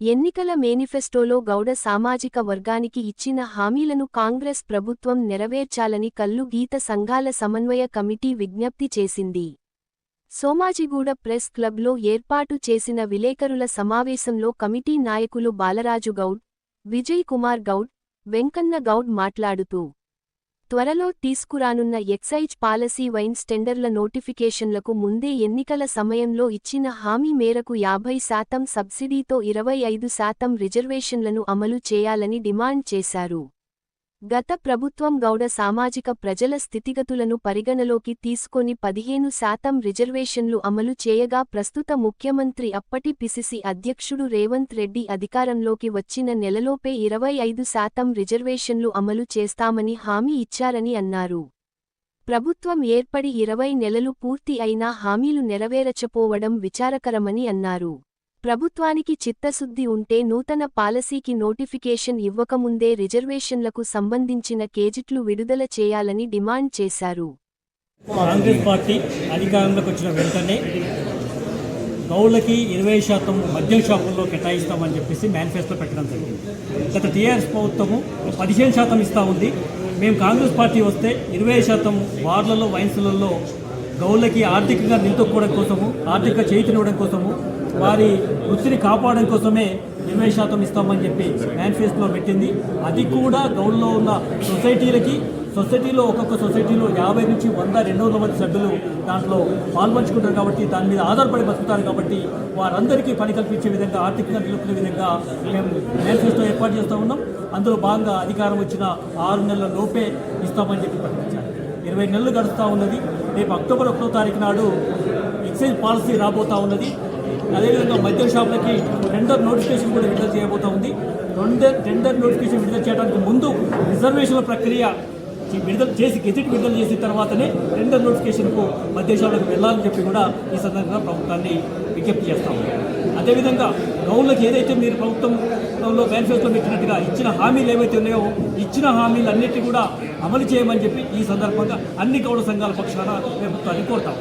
ఎన్నికల మేనిఫెస్టోలో గౌడ సామాజిక వర్గానికి ఇచ్చిన హామీలను కాంగ్రెస్ ప్రభుత్వం నెరవేర్చాలని కల్లు గీత సంఘాల సమన్వయ కమిటీ విజ్ఞప్తి చేసింది. సోమాజిగూడ ప్రెస్ క్లబ్లో ఏర్పాటు చేసిన విలేకరుల సమావేశంలో కమిటీ నాయకులు బాలరాజు గౌడ్ విజయ్ కుమార్ గౌడ్ వెంకన్న గౌడ్ మాట్లాడుతూ త్వరలో తీసుకురానున్న ఎక్సైజ్ పాలసీ వైన్స్ టెండర్ల నోటిఫికేషన్లకు ముందే ఎన్నికల సమయంలో ఇచ్చిన హామీ మేరకు యాభై శాతం సబ్సిడీతో ఇరవై ఐదు శాతం రిజర్వేషన్లను అమలు చేయాలని డిమాండ్ చేశారు. గత ప్రభుత్వం గౌడ సామాజిక ప్రజల స్థితిగతులను పరిగణలోకి తీసుకొని పదిహేను శాతం రిజర్వేషన్లు అమలు చేయగా ప్రస్తుత ముఖ్యమంత్రి అప్పటి పిసిసి అధ్యక్షుడు రేవంత్ రెడ్డి అధికారంలోకి వచ్చిన నెలలోపే ఇరవై ఐదు శాతం రిజర్వేషన్లు అమలు చేస్తామని హామీ ఇచ్చారని అన్నారు. ప్రభుత్వం ఏర్పడి ఇరవై నెలలు పూర్తి అయినా హామీలు నెరవేరచపోవడం విచారకరమని అన్నారు. ప్రభుత్వానికి చిత్తశుద్ధి ఉంటే నూతన పాలసీకి నోటిఫికేషన్ ఇవ్వకముందే రిజర్వేషన్లకు సంబంధించిన కేజిట్లు విడుదల చేయాలని డిమాండ్ చేశారు. కాంగ్రెస్ పార్టీ అధికారంలోకి వచ్చిన వెంటనే గౌళ్ళకి ఇరవై శాతం మద్యం షాపుల్లో కేటాయిస్తామని చెప్పేసి మేనిఫెస్టో పెట్టడం జరిగింది. గత టీఆర్ఎస్ ప్రభుత్వము పదిహేను శాతం ఇస్తూ ఉంది. మేము కాంగ్రెస్ పార్టీ వస్తే ఇరవై శాతం బార్లలో వైన్స్లలో గౌళ్ళకి ఆర్థికంగా నిలదొక్కుకోవడం కోసము ఆర్థిక చేతినివ్వడం కోసము వారి వృత్తిని కాపాడడం కోసమే ఇరవై శాతం ఇస్తామని చెప్పి మేనిఫెస్టోలో పెట్టింది. అది కూడా గౌడ్లో ఉన్న సొసైటీలకి సొసైటీలో ఒక్కొక్క సొసైటీలో యాభై నుంచి వంద రెండు వందల మంది సభ్యులు దాంట్లో పాల్పంచుకుంటారు కాబట్టి దాని మీద ఆధారపడి బతుకుతారు కాబట్టి వారందరికీ పని కల్పించే విధంగా ఆర్థికంగా నిలుపుకునే విధంగా మేము మేనిఫెస్టో ఏర్పాటు చేస్తూ ఉన్నాం. అందులో భాగంగా అధికారం వచ్చిన ఆరు నెలల లోపే ఇస్తామని చెప్పి ప్రకటించారు. ఇరవై నెలలు గడుస్తూ ఉన్నది. రేపు అక్టోబర్ ఒకటో తారీఖు నాడు ఎక్సైజ్ పాలసీ రాబోతా ఉన్నది. అదేవిధంగా మద్యం షాపులకి టెండర్ నోటిఫికేషన్ కూడా విడుదల చేయబోతా ఉంది. టెండర్ టెండర్ నోటిఫికేషన్ విడుదల చేయడానికి ముందు రిజర్వేషన్ల ప్రక్రియ విడుదల చేసి గెజెట్ విడుదల చేసిన తర్వాతనే టెండర్ నోటిఫికేషన్కు మద్యశాలకు వెళ్ళాలని చెప్పి కూడా ఈ సందర్భంగా ప్రభుత్వాన్ని విజ్ఞప్తి చేస్తాము అదేవిధంగా గౌన్లకు ఏదైతే మీరు ప్రభుత్వంలో మేనిఫెస్టో పెట్టినట్టుగా ఇచ్చిన హామీలు ఏవైతే ఉన్నాయో ఇచ్చిన హామీలు అన్నిటి కూడా అమలు చేయమని చెప్పి ఈ సందర్భంగా అన్ని గౌడ సంఘాల పక్షాన ప్రభుత్వాన్ని కోరుతాం